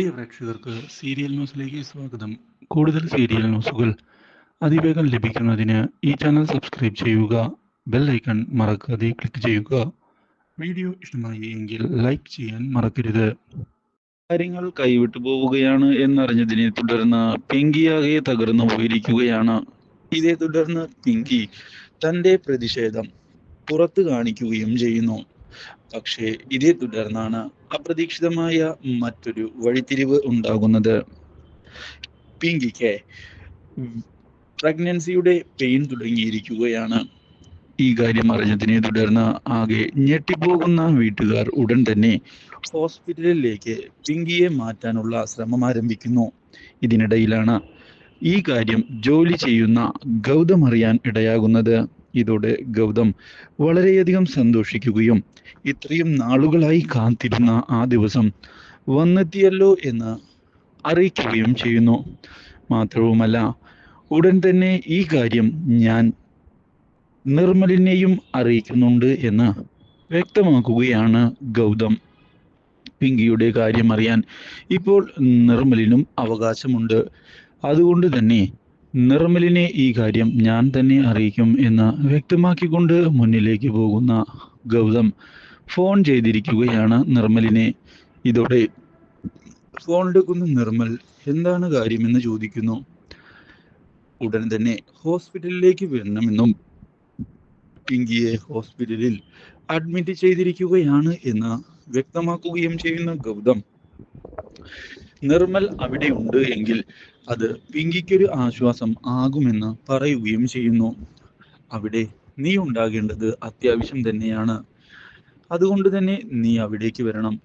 പ്രിയ പ്രേക്ഷകർക്ക് സീരിയൽ ന്യൂസിലേക്ക് സ്വാഗതം. കൂടുതൽ സീരിയൽ ന്യൂസുകൾ അതിവേഗം ലഭിക്കുന്നതിന് ഈ ചാനൽ സബ്സ്ക്രൈബ് ചെയ്യുക ബെൽ ഐക്കൺ മറക്കാതെ ക്ലിക്ക് ചെയ്യുക. വീഡിയോ ഇഷ്ടമായി എങ്കിൽ ലൈക്ക് ചെയ്യാൻ മറക്കരുത്. കാര്യങ്ങൾ കൈവിട്ടു പോവുകയാണ് എന്നറിഞ്ഞതിനെ തുടർന്ന് പിങ്കിയാകെ തകർന്നു പോയിരിക്കുകയാണ്. ഇതേ തുടർന്ന് പിങ്കി തന്റെ പ്രതിഷേധം പുറത്തു കാണിക്കുകയും ചെയ്യുന്നു. പക്ഷേ ഇതേ തുടർന്നാണ് അപ്രതീക്ഷിതമായ മറ്റൊരു വഴിത്തിരിവ് ഉണ്ടാകുന്നത്. പിങ്കിക്ക് പ്രഗ്നൻസിയുടെ പെയിൻ തുടങ്ങിയിരിക്കുകയാണ്. ഈ കാര്യം അറിഞ്ഞതിനെ തുടർന്ന് ആകെ ഞെട്ടിപ്പോകുന്ന വീട്ടുകാർ ഉടൻ തന്നെ ഹോസ്പിറ്റലിലേക്ക് പിങ്കിയെ മാറ്റാനുള്ള ശ്രമം ആരംഭിക്കുന്നു. ഇതിനിടയിലാണ് ഈ കാര്യം ജോലി ചെയ്യുന്ന ഗൗതം അറിയാൻ ഇടയാകുന്നത്. ഇതോടെ ഗൗതം വളരെയധികം സന്തോഷിക്കുകയും ഇത്രയും നാളുകളായി കാത്തിരുന്ന ആ ദിവസം വന്നെത്തിയല്ലോ എന്ന് അറിയിക്കുകയും ചെയ്യുന്നു. മാത്രവുമല്ല ഉടൻ തന്നെ ഈ കാര്യം ഞാൻ നിർമ്മലിനെയും അറിയിക്കുന്നുണ്ട് എന്ന് വ്യക്തമാക്കുകയാണ് ഗൗതം. പിങ്കിയുടെ കാര്യം അറിയാൻ ഇപ്പോൾ നിർമ്മലിനും അവകാശമുണ്ട്. അതുകൊണ്ട് തന്നെ നിർമ്മലിനെ ഈ കാര്യം ഞാൻ തന്നെ അറിയിക്കും എന്ന് വ്യക്തമാക്കിക്കൊണ്ട് മുന്നിലേക്ക് പോകുന്ന ഗൗതം ഫോൺ ചെയ്തിരിക്കുകയാണ് നിർമ്മലിനെ. ഇതോടെ ഫോൺ എടുക്കുന്ന നിർമ്മൽ എന്താണ് കാര്യമെന്ന് ചോദിക്കുന്നു. ഉടൻ തന്നെ ഹോസ്പിറ്റലിലേക്ക് വരണമെന്നും പിങ്കിയെ ഹോസ്പിറ്റലിൽ അഡ്മിറ്റ് ചെയ്തിരിക്കുകയാണ് എന്ന് വ്യക്തമാക്കുകയും ചെയ്യുന്ന ഗൗതം നിർമ്മൽ അവിടെ ഉണ്ട് എങ്കിൽ അത് പിങ്കിക്കൊരു ആശ്വാസം ആകുമെന്ന് പറയുകയും ചെയ്യുന്നു. അവിടെ നീ ഉണ്ടാകേണ്ടത് അത്യാവശ്യം തന്നെയാണ്. അതുകൊണ്ട് തന്നെ നീ അവിടേക്ക് വരണം.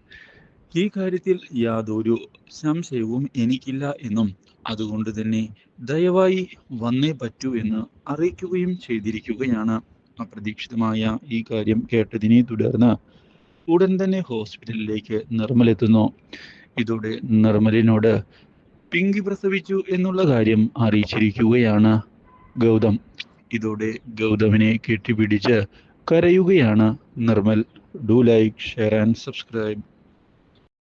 ഈ കാര്യത്തിൽ യാതൊരു സംശയവും എനിക്കില്ല എന്നും അതുകൊണ്ട് തന്നെ ദയവായി വന്നേ പറ്റൂ എന്ന് അറിയിക്കുകയും ചെയ്തിരിക്കുകയാണ്. അപ്രതീക്ഷിതമായ ഈ കാര്യം കേട്ടതിനെ തുടർന്ന് ഉടൻ തന്നെ ഹോസ്പിറ്റലിലേക്ക് നിർമ്മൽ എത്തുന്നു. ഇതോടെ നിർമ്മലിനോട് പിങ്കി പ്രസവിച്ചു എന്നുള്ള കാര്യം അറിയിച്ചിരിക്കുകയാണ് ഗൗതം. ഇതോടെ ഗൗതമിനെ കെട്ടിപ്പിടിച്ച് കരയുകയാണ് Nirmal. Do like share and subscribe.